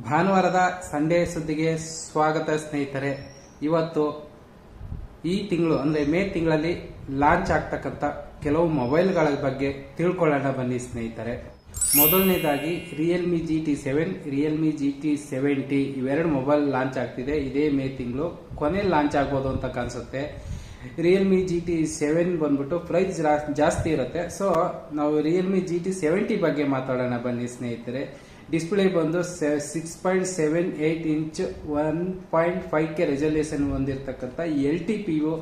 ಭಾನುವಾರದ ಸಂಡೇ ಸುದ್ದಿಗೆ ಸ್ವಾಗತ ಸ್ನೇಹಿತರೆ. ಇವತ್ತು ಈ ತಿಂಗಳು, ಅಂದ್ರೆ ಮೇ ತಿಂಗಳಲ್ಲಿ ಲಾಂಚ್ ಆಗ್ತಕ್ಕಂಥ ಕೆಲವು ಮೊಬೈಲ್ಗಳ ಬಗ್ಗೆ ತಿಳ್ಕೊಳ್ಳೋಣ ಬನ್ನಿ ಸ್ನೇಹಿತರೆ. ಮೊದಲನೇದಾಗಿ Realme G T seven Realme G T seventy ಇವೆರಡು ಮೊಬೈಲ್ ಲಾಂಚ್ ಆಗ್ತಿದೆ. ಇದೇ ಮೇ ತಿಂಗಳು. ಕೊನೆ ಲಾಂಚ್ ಆಗ್ಬೋದು ಅಂತ ಕಾಣಿಸುತ್ತೆ. ರಿಯಲ್ಮಿ ಜಿ ಟಿ ಸೆವೆನ್ ಬಂದ್ಬಿಟ್ಟು ಪ್ರೈಸ್ ಜಾಸ್ತಿ ಇರುತ್ತೆ. ಸೊ ನಾವು ರಿಯಲ್ಮಿ ಜಿ ಟಿ ಸೆವೆಂಟಿ ಬಗ್ಗೆ ಮಾತಾಡೋಣ ಬನ್ನಿ ಸ್ನೇಹಿತರೆ. ಡಿಸ್ಪ್ಲೇ ಬಂದು six point seven eight inch one point five K resolution ಹೊಂದಿರತಕ್ಕಂಥ L T P U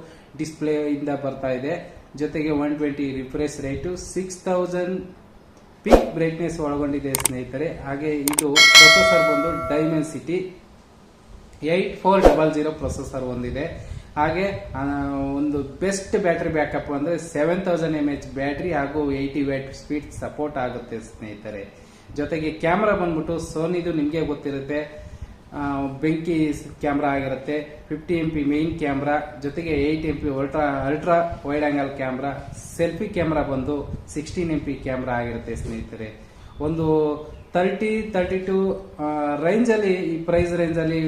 display ಇಂದ ಬರ್ತಾ ಇದೆ. ಜೊತೆಗೆ one twenty refresh rate six thousand peak brightness ಒಳಗೊಂಡಿದೆ ಸ್ನೇಹಿತರೆ. ಹಾಗೆ ಇದು ಪ್ರೊಸೆಸರ್ ಬಂದು Dimensity eight four double zero processor ಹೊಂದಿದೆ. ಹಾಗೆ ಒಂದು ಬೆಸ್ಟ್ ಬ್ಯಾಟ್ರಿ ಬ್ಯಾಕಪ್ ಅಂದ್ರೆ seven thousand M H battery ಹಾಗೂ ಏಯ್ಟಿ ವ್ಯಾಟ್ ಸ್ಪೀಡ್ ಸಪೋರ್ಟ್ ಆಗುತ್ತೆ ಸ್ನೇಹಿತರೆ. ಜೊತೆಗೆ ಕ್ಯಾಮ್ರಾ ಬಂದ್ಬಿಟ್ಟು ಸೋನಿದು ನಿಮಗೆ ಗೊತ್ತಿರುತ್ತೆ. ಬೆಂಕಿ ಕ್ಯಾಮ್ರಾ ಆಗಿರುತ್ತೆ. Fifty M P main camera, ಜೊತೆಗೆ eight M P ultra ultra wide angle camera selfie camera ಬಂದು ಸಿಕ್ಸ್ಟೀನ್ ಎಂ ಪಿ ಕ್ಯಾಮ್ರಾ ಆಗಿರುತ್ತೆ ಸ್ನೇಹಿತರೆ. ಒಂದು ತರ್ಟಿ ತರ್ಟಿ ಟು ರೇಂಜಲ್ಲಿ ಈ ಪ್ರೈಸ್ ರೇಂಜಲ್ಲಿ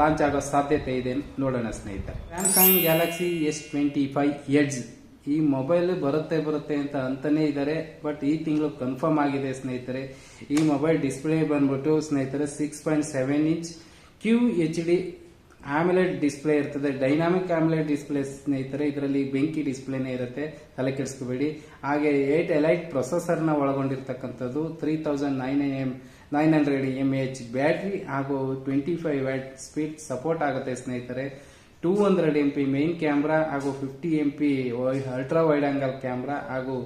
ಲಾಂಚ್ ಆಗೋ ಸಾಧ್ಯತೆ ಇದೆ. ನೋಡೋಣ ಸ್ನೇಹಿತರೆ. Samsung Galaxy S twenty five edge ಈ ಮೊಬೈಲ್ ಬರುತ್ತೆ ಬರುತ್ತೆ ಅಂತ ಅಂತಾನೆ ಇದ್ದಾರೆ, ಬಟ್ ಈ ತಿಂಗಳು ಕನ್ಫರ್ಮ್ ಆಗಿದೆ ಸ್ನೇಹಿತರೆ. ಈ ಮೊಬೈಲ್ ಡಿಸ್ಪ್ಲೇ ಬಂದ್ಬಿಟ್ಟು ಸ್ನೇಹಿತರೆ six point seven inch Q H D AMOLED display ಇರ್ತದೆ. ಡೈನಾಮಿಕ್ ಆಮ್ಲೆಟ್ ಡಿಸ್ಪ್ಲೇ ಸ್ನೇಹಿತರೆ, ಇದರಲ್ಲಿ ಬೆಂಕಿ ಡಿಸ್ಪ್ಲೇನೇ ಇರುತ್ತೆ. ತಲೆ ಕೆಡಿಸ್ಕೋಬೇಡಿ. ಹಾಗೆ ಏಟ್ ಎಲೈಟ್ ಪ್ರೊಸೆಸರ್ನ ಒಳಗೊಂಡಿರ್ತಕ್ಕಂಥದ್ದು three thousand nine M nine hundred M H battery ಹಾಗೂ twenty five watt speed support ಆಗುತ್ತೆ ಸ್ನೇಹಿತರೆ. Two hundred M P main camera ಹಾಗೂ fifty M P ultra wide angle camera ಹಾಗೂ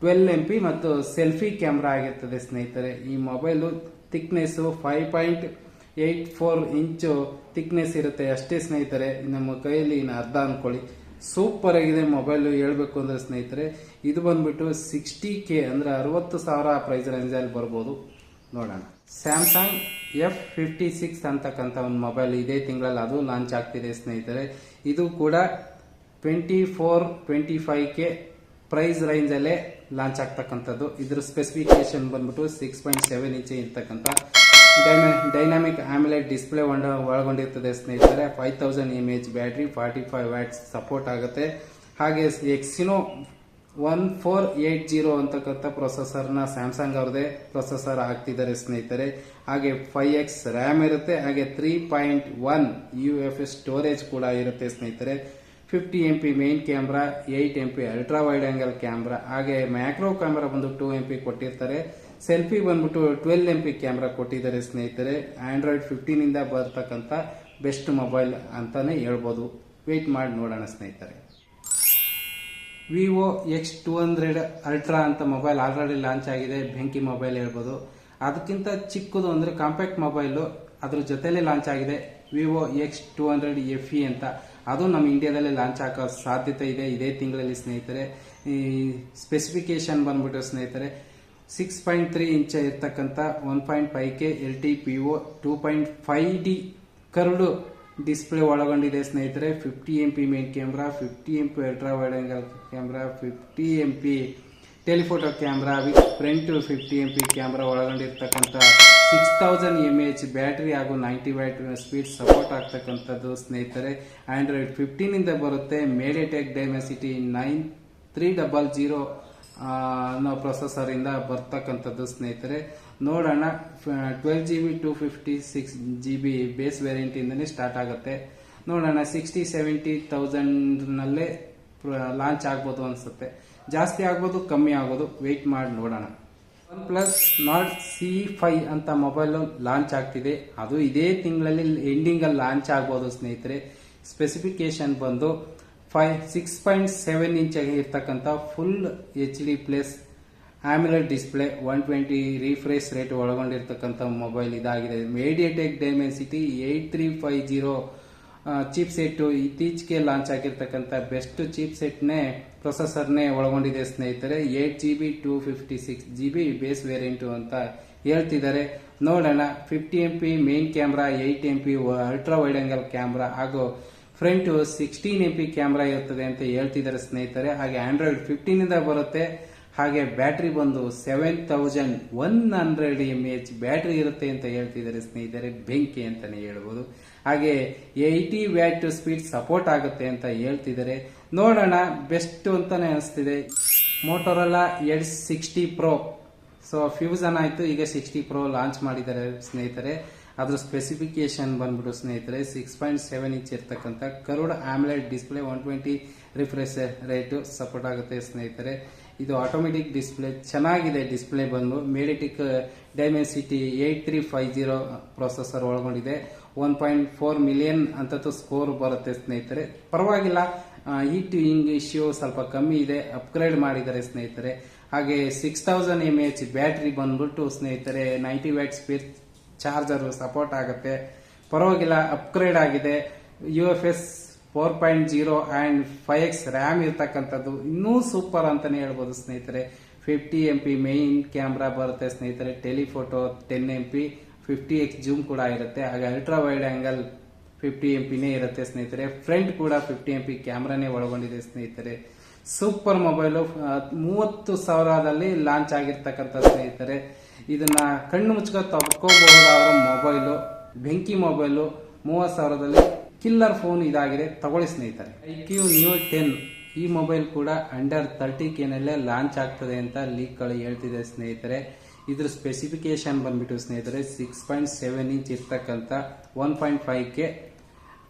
ಟ್ವೆಲ್ ಎಂ ಪಿ ಮತ್ತು selfie camera ಆಗಿರ್ತದೆ ಸ್ನೇಹಿತರೆ. ಈ mobile thickness five point eight four inch thickness ಇರುತ್ತೆ ಅಷ್ಟೇ ಸ್ನೇಹಿತರೆ. ನಮ್ಮ ಕೈಯಲ್ಲಿ ಇನ್ನು ಅರ್ಧ ಅನ್ಕೊಳ್ಳಿ ಸೂಪರ್ ಆಗಿದೆ ಮೊಬೈಲ್ ಹೇಳ್ಬೇಕು ಅಂದ್ರೆ ಸ್ನೇಹಿತರೆ. ಇದು ಬಂದ್ಬಿಟ್ಟು ಸಿಕ್ಸ್ಟಿ ಕೆ ಅಂದ್ರೆ ಅರವತ್ತು ಸಾವಿರ ಪ್ರೈಸ್ ರೇಂಜಲ್ಲಿ ಬರ್ಬೋದು. ನೋಡೋಣ. ಸ್ಯಾಮ್ಸಂಗ್ ಎಫ್ ಫಿಫ್ಟಿ ಸಿಕ್ಸ್ ಅಂತಕ್ಕಂಥ ಒಂದು ಮೊಬೈಲ್ ಇದೇ. ತಿಂಗಳಲ್ಲಿ ಅದು ಲಾಂಚ್ ಆಗ್ತಿದೆ ಸ್ನೇಹಿತರೆ. ಇದು ಕೂಡ twenty four twenty five K price ರೇಂಜಲ್ಲೇ launch ಆಗ್ತಕ್ಕಂಥದ್ದು. ಇದ್ರ ಸ್ಪೆಸಿಫಿಕೇಶನ್ ಬಂದ್ಬಿಟ್ಟು ಸಿಕ್ಸ್ ಪಾಯಿಂಟ್ ಸೆವೆನ್ ಇಂಚ್ ಇರ್ತಕ್ಕಂಥ ಡೈನಾಮಿಕ್ ಆಮ್ಲೆಟ್ ಡಿಸ್ಪ್ಲೇ ಒಳಗೊಂಡಿರ್ತದೆ ಸ್ನೇಹಿತರೆ. Five thousand M H battery forty five watts support ಆಗುತ್ತೆ. ಹಾಗೆ Exynos one four eight zero ಅಂತಕ್ಕಂಥ ಪ್ರೊಸೆಸರ್ನ ಸ್ಯಾಮ್ಸಂಗ್ ಅವ್ರದೇ ಪ್ರೊಸೆಸರ್ ಹಾಕ್ತಿದ್ದಾರೆ ಸ್ನೇಹಿತರೆ. ಹಾಗೆ ಫೈವ್ ಎಕ್ಸ್ ರ್ಯಾಮ್ ಇರುತ್ತೆ, ಹಾಗೆ three point one U F S storage ಕೂಡ ಇರುತ್ತೆ ಸ್ನೇಹಿತರೆ. Fifty M P main camera eight M P ultra wide angle camera ಹಾಗೆ ಮ್ಯಾಕ್ರೋ ಕ್ಯಾಮ್ರಾ ಬಂದು ಟೂ ಎಂ ಪಿ ಕೊಟ್ಟಿರ್ತಾರೆ. ಸೆಲ್ಫಿ ಬಂದ್ಬಿಟ್ಟು ಟ್ವೆಲ್ ಎಂ ಪಿ ಕ್ಯಾಮ್ರಾ ಕೊಟ್ಟಿದ್ದಾರೆ ಸ್ನೇಹಿತರೆ. ಆಂಡ್ರಾಯ್ಡ್ ಫಿಫ್ಟೀನಿಂದ ಬರ್ತಕ್ಕಂಥ ಬೆಸ್ಟ್ ಮೊಬೈಲ್ ಅಂತಲೇ ಹೇಳ್ಬೋದು. ವೆಯ್ಟ್ ಮಾಡಿ ನೋಡೋಣ ಸ್ನೇಹಿತರೆ. Vivo X two hundred ultra ಅಂತ ಮೊಬೈಲ್ ಆಲ್ರೆಡಿ ಲಾಂಚ್ ಆಗಿದೆ. ಬೆಂಕಿ ಮೊಬೈಲ್ ಹೇಳ್ಬೋದು. ಅದಕ್ಕಿಂತ ಚಿಕ್ಕದು ಅಂದರೆ ಕಾಂಪ್ಯಾಕ್ಟ್ ಮೊಬೈಲು. ಅದ್ರ ಜೊತೆಯಲ್ಲಿ ಲಾಂಚ್ ಆಗಿದೆ. Vivo X two hundred F E ಅಂತ. ಅದು ನಮ್ಮ ಇಂಡಿಯಾದಲ್ಲಿ ಲಾಂಚ್ ಹಾಕೋ ಸಾಧ್ಯತೆ ಇದೆ. ಇದೇ ತಿಂಗಳಲ್ಲಿ ಸ್ನೇಹಿತರೆ. ಈ ಸ್ಪೆಸಿಫಿಕೇಶನ್ ಬಂದ್ಬಿಟ್ಟು ಸ್ನೇಹಿತರೆ ಸಿಕ್ಸ್ ಪಾಯಿಂಟ್ ತ್ರೀ ಇಂಚ ಇರ್ತಕ್ಕಂಥ one point five K L T P O two point five D curved display ಒಳಗೊಂಡಿದೆ ಸ್ನೇಹಿತರೆ fifty M P main camera fifty M P ultra wide angle camera fifty M P telephoto camera with front fifty M P camera ಒಳಗೊಂಡಿರ್ತಕ್ಕಂಥ six thousand M H battery ಹಾಗೂ ninety watt speed support ಆಗ್ತಕ್ಕಂಥದ್ದು ಸ್ನೇಹಿತರೆ. Android ಫಿಫ್ಟೀನಿಂದ ಬರುತ್ತೆ. MediaTek Dimensity nine three double zero ಅನ್ನೋ processor ಇಂದ ಬರ್ತಕ್ಕಂಥದ್ದು ಸ್ನೇಹಿತರೆ. ನೋಡೋಣ twelve G B two fifty six G B base variant ಇಂದನೇ start ಆಗುತ್ತೆ. ನೋಡೋಣ ಸಿಕ್ಸ್ಟಿ ಸೆವೆಂಟಿ ತೌಸಂಡ್ ನಲ್ಲೇ ಲಾಂಚ್ ಆಗ್ಬೋದು ಅನ್ಸುತ್ತೆ. ಜಾಸ್ತಿ ಆಗ್ಬೋದು, ಕಮ್ಮಿ ಆಗೋದು ವೆಯ್ಟ್ ಮಾಡಿ ನೋಡೋಣ. OnePlus Nord C five ಅಂತ ಮೊಬೈಲ್ ಲಾಂಚ್ ಆಗ್ತಿದೆ. ಅದು ಇದೇ ತಿಂಗಳಲ್ಲಿ ಎಂಡಿಂಗ್ ಅಲ್ಲಿ ಲಾಂಚ್ ಆಗ್ಬೋದು ಸ್ನೇಹಿತರೆ. ಸ್ಪೆಸಿಫಿಕೇಶನ್ ಬಂದು five six point seven inch ಇರ್ತಕ್ಕಂಥ full H D plus AMOLED display one twenty refresh rate ಒಳಗೊಂಡಿರ್ತಕ್ಕಂಥ mobile ಇದಾಗಿದೆ. MediaTek Dimensity eight three five zero chipset ಇತ್ತೀಚೆಗೆ ಲಾಂಚ್ ಆಗಿರ್ತಕ್ಕಂಥ ಬೆಸ್ಟ್ ಚೀಪ್ ಸೆಟ್ನೇ ಪ್ರೊಸೆಸರ್ನೇ ಒಳಗೊಂಡಿದೆ ಸ್ನೇಹಿತರೆ. Eight G B two fifty six G B base variant ಅಂತ ಹೇಳ್ತಿದ್ದಾರೆ. ನೋಡೋಣ fifty M P main camera eight M P ultra wide angle camera ಹಾಗೂ front sixteen M P camera ಇರ್ತದೆ ಅಂತ ಹೇಳ್ತಿದ್ದಾರೆ ಸ್ನೇಹಿತರೆ. ಹಾಗೆ ಆಂಡ್ರಾಯ್ಡ್ ಫಿಫ್ಟೀನ್ ಇಂದ ಬರುತ್ತೆ. ಹಾಗೆ ಬ್ಯಾಟ್ರಿ ಬಂದು seven thousand one hundred M H battery ಇರುತ್ತೆ ಅಂತ ಹೇಳ್ತಿದ್ದಾರೆ ಸ್ನೇಹಿತರೆ. ಬೆಂಕಿ ಅಂತಾನೆ ಹೇಳ್ಬೋದು. ಹಾಗೆ ಏಯ್ಟಿ ವ್ಯಾಟ್ ಸ್ಪೀಡ್ ಸಪೋರ್ಟ್ ಆಗುತ್ತೆ ಅಂತ ಹೇಳ್ತಿದ್ದಾರೆ. ನೋಡೋಣ ಬೆಸ್ಟ್ ಅಂತಾನೆ ಅನಿಸ್ತಿದೆ. Motorola edge sixty pro so fusion ಆಯಿತು. ಈಗ ಸಿಕ್ಸ್ಟಿ ಪ್ರೋ ಲಾಂಚ್ ಮಾಡಿದ್ದಾರೆ ಸ್ನೇಹಿತರೆ. ಅದ್ರ ಸ್ಪೆಸಿಫಿಕೇಶನ್ ಬಂದ್ಬಿಟ್ಟು ಸ್ನೇಹಿತರೆ ಸಿಕ್ಸ್ ಪಾಯಿಂಟ್ ಸೆವೆನ್ ಇಂಚ್ ಇರ್ತಕ್ಕಂಥ curved AMOLED display one twenty refresh rate support ಆಗುತ್ತೆ ಸ್ನೇಹಿತರೆ. ಇದು ಆಟೋಮೆಟಿಕ್ ಡಿಸ್ಪ್ಲೇ ಚೆನ್ನಾಗಿದೆ ಡಿಸ್ಪ್ಲೇ ಬಂದು. MediaTek Dimensity eight three five zero processor ಒಳಗೊಂಡಿದೆ. ಒನ್ ಪಾಯಿಂಟ್ ಫೋರ್ ಮಿಲಿಯನ್ ಅಂತದ್ದು ಸ್ಕೋರ್ ಬರುತ್ತೆ ಸ್ನೇಹಿತರೆ. ಪರವಾಗಿಲ್ಲ ಹೀಟ್ ಹಿಂಗ್ ಇಶ್ಯೂ ಸ್ವಲ್ಪ ಕಮ್ಮಿ ಇದೆ. ಅಪ್ಗ್ರೇಡ್ ಮಾಡಿದ್ದಾರೆ ಸ್ನೇಹಿತರೆ. ಹಾಗೆ six thousand M H battery ಬಂದ್ಬಿಟ್ಟು ಸ್ನೇಹಿತರೆ ninety watt speed charger support ಆಗುತ್ತೆ. ಪರವಾಗಿಲ್ಲ ಅಪ್ಗ್ರೇಡ್ ಆಗಿದೆ. U F S four point zero and five X RAM ಇರ್ತಕ್ಕಂಥದ್ದು ಇನ್ನೂ ಸೂಪರ್ ಅಂತಾನೆ ಹೇಳ್ಬೋದು ಸ್ನೇಹಿತರೆ. Fifty M P main camera ಬರುತ್ತೆ ಸ್ನೇಹಿತರೆ. Telephoto ten M P fifty X zoom ಕೂಡ ಇರುತ್ತೆ. ಹಾಗೆ ultra wide angle fifty M ಪಿನೇ ಇರುತ್ತೆ ಸ್ನೇಹಿತರೆ. ಫ್ರಂಟ್ ಕೂಡ ಫಿಫ್ಟಿ ಎಂ ಪಿ ಕ್ಯಾಮ್ರಾನೇ ಒಳಗೊಂಡಿದೆ ಸ್ನೇಹಿತರೆ. ಸೂಪರ್ ಮೊಬೈಲು ಮೂವತ್ತು ಸಾವಿರದಲ್ಲಿ ಲಾಂಚ್ ಆಗಿರ್ತಕ್ಕಂಥ ಸ್ನೇಹಿತರೆ. ಇದನ್ನ ಕಣ್ಣು ಮುಚ್ಚಕ ತಗೋಬಹುದಾದ ಮೊಬೈಲು, ಬೆಂಕಿ ಮೊಬೈಲು ಮೂವತ್ತು ಸಾವಿರದಲ್ಲಿ ಕಿಲ್ಲರ್ ಫೋನ್ ಇದಾಗಿದೆ. ತಗೊಳ್ಳಿ ಸ್ನೇಹಿತರೆ. Q new ten. ಈ ಮೊಬೈಲ್ ಕೂಡ ಅಂಡರ್ ತರ್ಟಿ ಕೆನಲ್ಲೇ ಲಾಂಚ್ ಆಗ್ತದೆ ಅಂತ ಲೀಕ್ಗಳು ಹೇಳ್ತಿದೆ ಸ್ನೇಹಿತರೆ. ಇದ್ರ ಸ್ಪೆಸಿಫಿಕೇಶನ್ ಬಂದ್ಬಿಟ್ಟು ಸ್ನೇಹಿತರೆ, ಸಿಕ್ಸ್ ಪಾಯಿಂಟ್ ಸೆವೆನ್ ಇಂಚ್ ಇರ್ತಕ್ಕಂಥ one point five K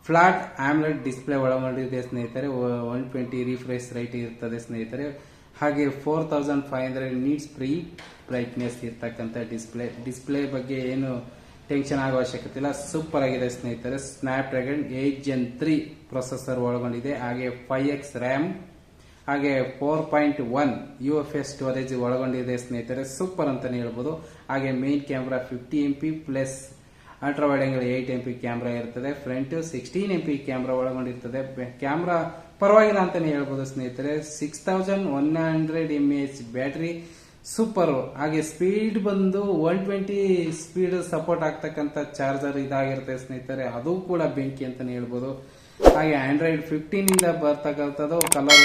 flat AMOLED display ಒಳಗೊಂಡಿದೆ ಸ್ನೇಹಿತರೆ. ಒನ್ ಟ್ವೆಂಟಿ ರಿಫ್ರೆಶ್ ರೈಟ್ ಇರ್ತದೆ ಸ್ನೇಹಿತರೆ. ಹಾಗೆ four thousand five hundred nits free brightness ಇರ್ತಕ್ಕಂಥ ಡಿಸ್ಪ್ಲೇ ಡಿಸ್ಪ್ಲೇ ಬಗ್ಗೆ ಏನು ಟೆನ್ಷನ್ ಆಗೋ ಅವಶ್ಯಕತೆ ಇಲ್ಲ. ಸೂಪರ್ ಆಗಿದೆ ಸ್ನೇಹಿತರೆ. Snapdragon eight gen three processor ಒಳಗೊಂಡಿದೆ. ಹಾಗೆ ಫೈವ್ ಎಕ್ಸ್ ರ್ಯಾಮ್ ಹಾಗೆ four point one U F S storage ಒಳಗೊಂಡಿದೆ ಸ್ನೇಹಿತರೆ. ಸೂಪರ್ ಅಂತಲೇ ಹೇಳ್ಬೋದು. ಹಾಗೆ main camera fifty M P plus ultra wide angle eight M P camera ಇರ್ತದೆ. Front sixteen M P camera ಒಳಗೊಂಡಿರ್ತದೆ. ಕ್ಯಾಮ್ರಾ ಪರವಾಗಿಲ್ಲ ಅಂತಾನೆ ಹೇಳ್ಬೋದು ಸ್ನೇಹಿತರೆ. Six thousand one hundred M H battery super ಹಾಗೆ ಸ್ಪೀಡ್ ಬಂದು ಒನ್ ಟ್ವೆಂಟಿ ಸ್ಪೀಡ್ ಸಪೋರ್ಟ್ ಆಗ್ತಕ್ಕಂಥ charger ಇದಾಗಿರುತ್ತೆ ಸ್ನೇಹಿತರೆ. ಅದು ಕೂಡ ಬೆಂಕಿ ಅಂತಾನೆ ಹೇಳ್ಬೋದು. ಹಾಗೆ ಆಂಡ್ರಾಯ್ಡ್ ಫಿಫ್ಟೀನ್ ಇಂದ ಬರ್ತಕ್ಕಂಥದ್ದು ಕಲರ್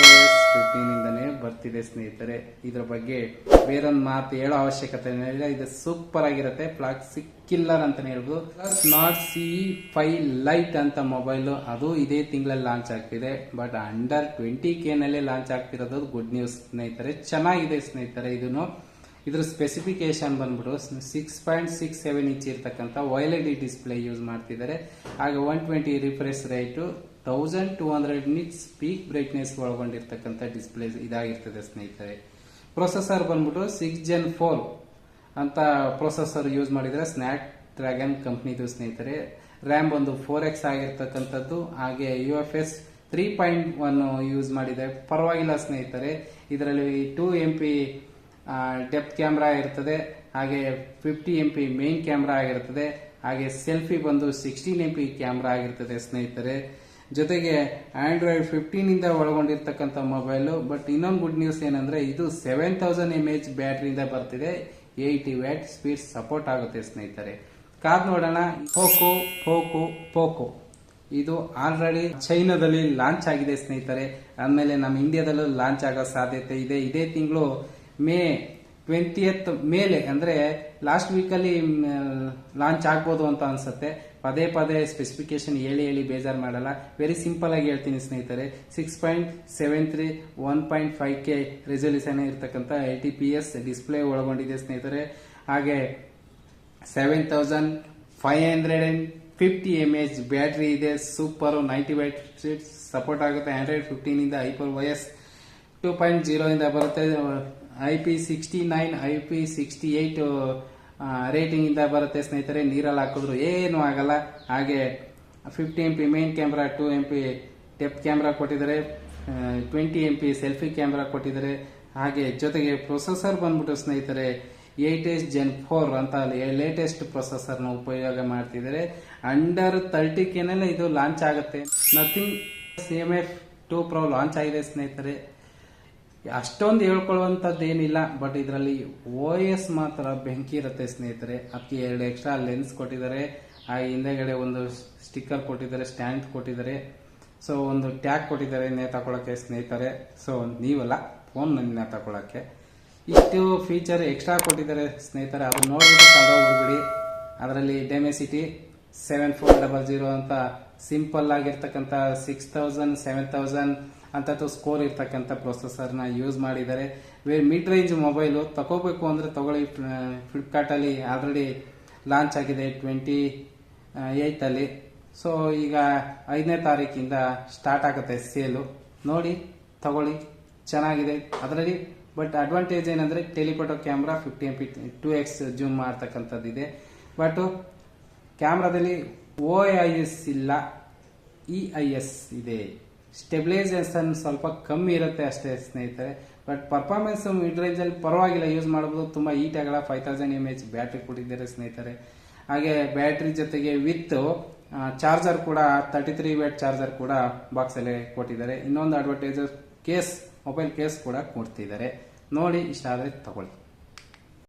ಫಿಫ್ಟೀನ್ ಇಂದನೇ ಬರ್ತಿದೆ ಸ್ನೇಹಿತರೆ. ಇದ್ರ ಬಗ್ಗೆ ಬೇರೊಂದು ಮಾತು ಹೇಳೋ ಅವಶ್ಯಕತೆ ಇಲ್ಲ. ಇದು ಸೂಪರ್ ಆಗಿರುತ್ತೆ. ಪ್ಲಾಸ್ಟಿಕ್ ಕಿಲ್ಲರ್ ಅಂತಾನೆ ಹೇಳ್ಬೋದು. ನಾಟ್ ಸಿ ಫೈ ಲೈಟ್ ಅಂತ ಮೊಬೈಲ್ ಅದು ಇದೇ ತಿಂಗಳಲ್ಲಿ ಲಾಂಚ್ ಆಗ್ತಿದೆ. ಬಟ್ ಅಂಡರ್ ಟ್ವೆಂಟಿ ಕೆ ನಲ್ಲಿ ಲಾಂಚ್ ಆಗ್ತಿರೋದು ಗುಡ್ ನ್ಯೂಸ್ ಸ್ನೇಹಿತರೆ. ಚೆನ್ನಾಗಿದೆ ಸ್ನೇಹಿತರೆ. ಇದನ್ನು ಇದ್ರ ಸ್ಪೆಸಿಫಿಕೇಶನ್ ಬಂದ್ಬಿಟ್ಟು six point six seven inch ಇರ್ತಕ್ಕಂಥ ಡಿ ಡಿಸ್ಪ್ಲೇ ಯೂಸ್ ಮಾಡ್ತಿದ್ದಾರೆ. ಹಾಗೆ one twenty refresh rate thousand two hundred nits peak brightness ಒಳಗೊಂಡಿರ್ತಕ್ಕಂಥ display ಇದಾಗಿರ್ತದೆ ಸ್ನೇಹಿತರೆ. ಪ್ರೊಸೆಸರ್ ಬಂದ್ಬಿಟ್ಟು ಸಿಕ್ಸ್ ಜೆನ್ ಫೋರ್ ಅಂತ ಪ್ರೊಸೆಸರ್ ಯೂಸ್ ಮಾಡಿದರೆ ಸ್ನ್ಯಾಕ್ ಡ್ರ್ಯಾಗನ್ ಕಂಪ್ನಿದು ಸ್ನೇಹಿತರೆ. ರ್ಯಾಮ್ ಒಂದು ಫೋರ್ ಎಕ್ಸ್ ಆಗಿರ್ತಕ್ಕಂಥದ್ದು. ಹಾಗೆ U F S three point one use ಮಾಡಿದೆ. ಪರವಾಗಿಲ್ಲ ಸ್ನೇಹಿತರೆ. ಇದರಲ್ಲಿ two M P depth camera ಇರ್ತದೆ ಹಾಗೆ fifty M P main camera ಆಗಿರ್ತದೆ, ಹಾಗೆ ಸೆಲ್ಫಿ ಬಂದು ಸಿಕ್ಸ್ಟೀನ್ ಎಂ ಪಿ ಕ್ಯಾಮ್ರಾ ಆಗಿರ್ತದೆ ಸ್ನೇಹಿತರೆ. ಜೊತೆಗೆ ಆಂಡ್ರಾಯ್ಡ್ ಫಿಫ್ಟೀನ್ ಇಂದ ಒಳಗೊಂಡಿರ್ತಕ್ಕಂಥ ಮೊಬೈಲು ಬಟ್ ಇನ್ನೊಂದು ಗುಡ್ ನ್ಯೂಸ್ ಏನಂದ್ರೆ ಇದು ಸೆವೆನ್ ತೌಸಂಡ್ ಎಂ ಎಚ್ ಬ್ಯಾಟ್ರಿಯಿಂದ ಬರ್ತಿದೆ. ಏಯ್ಟಿ ವ್ಯಾಟ್ ಸ್ಪೀಡ್ ಸಪೋರ್ಟ್ ಆಗುತ್ತೆ ಸ್ನೇಹಿತರೆ. ಕಾರ್ ನೋಡೋಣ. ಪೋಕೋ ಪೋಕೋ ಪೋಕೋ ಇದು ಆಲ್ರೆಡಿ ಚೈನಾದಲ್ಲಿ ಲಾಂಚ್ ಆಗಿದೆ ಸ್ನೇಹಿತರೆ. ಆಮೇಲೆ ನಮ್ಮ ಇಂಡಿಯಾದಲ್ಲೂ ಲಾಂಚ್ ಆಗೋ ಸಾಧ್ಯತೆ ಇದೆ. ಇದೇ ತಿಂಗಳು ಮೇ ಟ್ವೆಂಟಿಯತ್ ಮೇಲೆ, ಅಂದ್ರೆ ಲಾಸ್ಟ್ ವೀಕಲ್ಲಿ ಲಾಂಚ್ ಆಗ್ಬೋದು ಅಂತ ಅನ್ಸುತ್ತೆ. ಪದೇ ಪದೇ ಸ್ಪೆಸಿಫಿಕೇಶನ್ ಹೇಳಿ ಹೇಳಿ ಬೇಜಾರು ಮಾಡಲ್ಲ. ವೆರಿ ಸಿಂಪಲ್ ಆಗಿ ಹೇಳ್ತೀನಿ ಸ್ನೇಹಿತರೆ. Six point seven three one point five K resolution ಇರತಕ್ಕಂಥ L T P S display ಒಳಗೊಂಡಿದೆ ಸ್ನೇಹಿತರೆ. ಹಾಗೆ seven thousand five hundred and fifty M H battery ಇದೆ. ಸೂಪರ್ ನೈಂಟಿ ವ್ಯಾಟ್ ಸಪೋರ್ಟ್ ಆಗುತ್ತೆ. ಆಂಡ್ರಾಯ್ಡ್ ಫಿಫ್ಟೀನ್ ಇಂದ HyperOS two point zero ಇಂದ ಬರುತ್ತೆ. I P sixty nine I P sixty eight rating ಇಂದ ಬರುತ್ತೆ ಸ್ನೇಹಿತರೆ, ನೀರಲ್ಲಿ ಹಾಕಿದ್ರು ಏನು ಆಗಲ್ಲ. ಹಾಗೆ fifty M P main camera two M P depth camera ಕೊಟ್ಟಿದ್ದಾರೆ. Twenty M P selfie camera ಕೊಟ್ಟಿದ್ದಾರೆ. ಹಾಗೆ ಜೊತೆಗೆ ಪ್ರೊಸೆಸರ್ ಬಂದ್ಬಿಟ್ಟು ಸ್ನೇಹಿತರೆ ಏಟ್ ಎಸ್ ಜೆನ್ ಫೋರ್ ಅಂತ ಲೇಟೆಸ್ಟ್ ಪ್ರೊಸೆಸರ್ನ ಉಪಯೋಗ ಮಾಡ್ತಿದ್ದಾರೆ. ಅಂಡರ್ ತರ್ಟಿ ಕೆನೇ ಇದು ಲಾಂಚ್ ಆಗುತ್ತೆ. Nothing C M F two pro launch ಆಗಿದೆ ಸ್ನೇಹಿತರೆ. ಅಷ್ಟೊಂದು ಹೇಳ್ಕೊಳ್ಳುವಂಥದ್ದು ಏನಿಲ್ಲ ಬಟ್ ಇದರಲ್ಲಿ ಓ ಎಸ್ ಮಾತ್ರ ಬೆಂಕಿ ಇರುತ್ತೆ ಸ್ನೇಹಿತರೆ. ಅದಕ್ಕೆ ಎರಡು ಎಕ್ಸ್ಟ್ರಾ ಲೆನ್ಸ್ ಕೊಟ್ಟಿದ್ದಾರೆ. ಆ ಹಿಂದೆಗಡೆ ಒಂದು ಸ್ಟಿಕ್ಕರ್ ಕೊಟ್ಟಿದ್ದಾರೆ ಸ್ಟ್ಯಾಂಡ್ ಕೊಟ್ಟಿದ್ದಾರೆ. ಸೊ ಒಂದು ಟ್ಯಾಗ್ ಕೊಟ್ಟಿದ್ದಾರೆ ನೇ ತಗೊಳಕ್ಕೆ ಸ್ನೇಹಿತರೆ. ಸೊ ನೀವಲ್ಲ ಫೋನ್ ನೇ ತಗೊಳಕ್ಕೆ. ಇಷ್ಟು ಫೀಚರ್ ಎಕ್ಸ್ಟ್ರಾ ಕೊಟ್ಟಿದ್ದಾರೆ ಸ್ನೇಹಿತರೆ. ಅದು ನೋಡ್ಬಿಟ್ಟು ತಗೋಗ್ಬಿಡಿ ಅದರಲ್ಲಿ Dimensity seven four double zero ಅಂತ ಸಿಂಪಲ್ ಆಗಿರ್ತಕ್ಕಂಥ ಸಿಕ್ಸ್ ತೌಸಂಡ್ ಸೆವೆನ್ ತೌಸಂಡ್ ಅಂತ ಸ್ಕೋರ್ ಇರ್ತಕ್ಕಂಥ ಪ್ರೊಸೆಸರ್ನ ಯೂಸ್ ಮಾಡಿದ್ದಾರೆ. ಮಿಡ್ ರೇಂಜ್ ಮೊಬೈಲು ತಗೋಬೇಕು ಅಂದರೆ ತಗೊಳ್ಳಿ. ಫ್ಲಿಪ್ಕಾರ್ಟಲ್ಲಿ ಆಲ್ರೆಡಿ ಲಾಂಚ್ ಆಗಿದೆ ಟ್ವೆಂಟಿ ಏಯ್ತಲ್ಲಿ ಸೊ ಈಗ ಐದನೇ ತಾರೀಕಿಂದ ಸ್ಟಾರ್ಟ್ ಆಗುತ್ತೆ ಸೇಲು ನೋಡಿ, ತಗೊಳ್ಳಿ. ಚೆನ್ನಾಗಿದೆ. ಅದರಲ್ಲಿ ಬಟ್ ಅಡ್ವಾಂಟೇಜ್ ಏನಂದರೆ telephoto camera fifty M P two X zoom ಮಾಡ್ತಕ್ಕಂಥದ್ದಿದೆ but ಕ್ಯಾಮ್ರಾದಲ್ಲಿ ಓ ಐ ಎಸ್ ಇಲ್ಲ ಇ ಐ ಎಸ್ ಇದೆ. ಸ್ಟೆಬಿಲೈಸೇಷನ್ ಸ್ವಲ್ಪ ಕಮ್ಮಿ ಇರುತ್ತೆ ಅಷ್ಟೇ ಸ್ನೇಹಿತರೆ. ಬಟ್ ಪರ್ಫಾರ್ಮೆನ್ಸ್ ಮಿಡ್ ರೇಂಜಲ್ಲಿ ಪರವಾಗಿಲ್ಲ ಯೂಸ್ ಮಾಡಬಹುದು ತುಂಬ ಆಗಲ್ಲ. Five thousand M H battery ಕೊಟ್ಟಿದ್ದಾರೆ ಸ್ನೇಹಿತರೆ. ಹಾಗೆ ಬ್ಯಾಟ್ರಿ ಜೊತೆಗೆ ವಿತ್ ಚಾರ್ಜರ್ ಕೂಡ ತರ್ಟಿ ತ್ರೀ ವ್ಯಾಟ್ ಚಾರ್ಜರ್ ಕೂಡ ಬಾಕ್ಸಲ್ಲೇ ಕೊಟ್ಟಿದ್ದಾರೆ. ಇನ್ನೊಂದು ಅಡ್ವರ್ಟೈಸರ್ ಕೇಸ್ ಮೊಬೈಲ್ ಕೇಸ್ ಕೂಡ ಕೊಡ್ತಿದ್ದಾರೆ. ನೋಡಿ ಇಷ್ಟ ಆದರೆ ತಗೊಳ್ಳಿ.